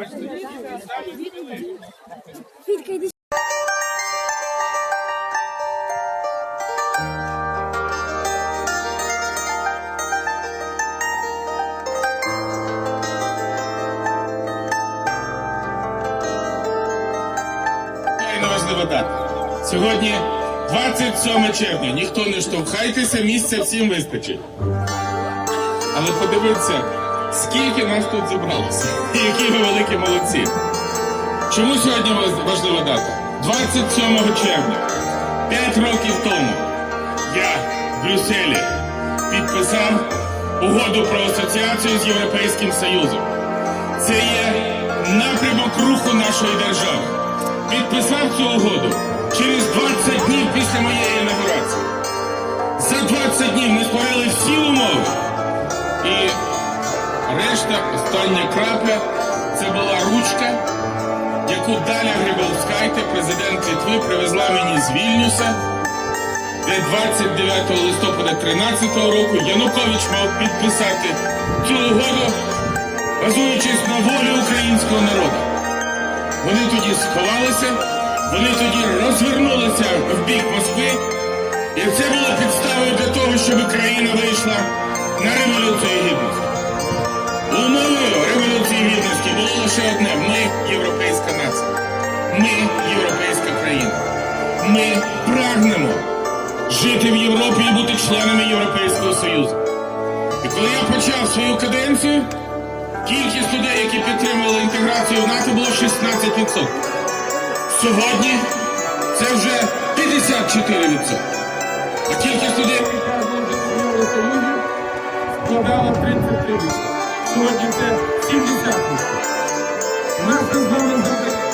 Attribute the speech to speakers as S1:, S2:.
S1: Вітка, йди важлива дата. Сьогодні 27 червня. Ніхто не штовхайтеся, місця всім вистачить. Але подивіться скільки нас тут зібралося. Які ви великі молодці. Чому сьогодні важлива дата? 27 червня, 5 років тому, я в Брюсселі підписав угоду про асоціацію з Європейським Союзом. Це є напрямок руху нашої держави. Підписав цю угоду через 20 днів після моєї інаугурації. За 20 днів ми створили всі умови. І решта, остання крапля, це була ручка, яку Даля Грибовскайте, президент Литви, привезла мені з Вільнюса, де 29 листопада 2013 року Янукович мав підписати цю угоду, базуючись на волі українського народу. Вони тоді сховалися, вони тоді розвернулися в бік Москви, і це було підставою для того, щоб країна вийшла на революцію гідності. Гідності лише одне: ми європейська нація, ми європейська країна. Ми прагнемо жити в Європі і бути членами Європейського Союзу. І коли я почав свою каденцію, кількість людей, які підтримували інтеграцію в НАТО, було 16%. Сьогодні це вже 54%. А кількість людей, які прагнули до Союзу, складала 33%. Сьогодні це 70%. Наша з вами задача